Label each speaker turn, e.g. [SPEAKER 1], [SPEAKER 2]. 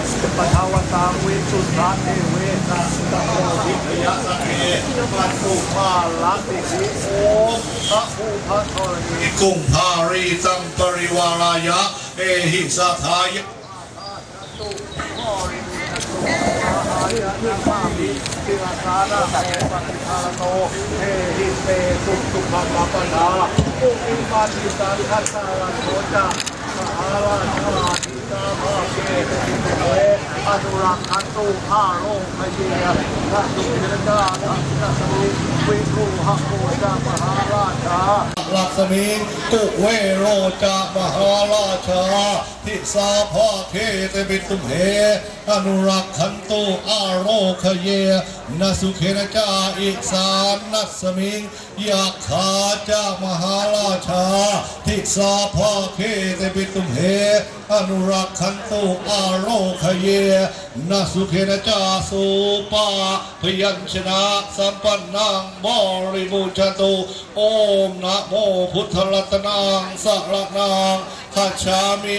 [SPEAKER 1] ราปทาวตังวิสุทธาเทเวนะตะโมทิพยสเกปันตุมาลัติสิโอพระผู้พระธรณี
[SPEAKER 2] กุมภารีตังปริวารายะเอหิสัทายะ
[SPEAKER 1] ตุพ่อริมุตตุอาหารนามามิติอสานาเสปฏิภาโตเอหิเตสุสุภะปะปะนาอุปิมาติสังคัสสารันโตจะมหาราชาธิกาภาเกติเต อนุรักขันตุข้าโลกพเยพระสุเดาทัสสะสุวิภูหะโมจามหาราชา
[SPEAKER 2] ลักษมีกุเวโรจามหาราชาทิสาภาเคเตปิตุมเหอนุรักขันตุอาโรคเยนสุเขนจาอิสานนัสมิงยักขาจามหาราชา ทิสาภาเคเตปิตุมเหอนุรักขันตุอาโรคเยนสุเขนจาสุปาพยัญชนะสัมปันนังบริบูชาตุโอมนะโมพุทธรัตนังสรนังขัจฉามิ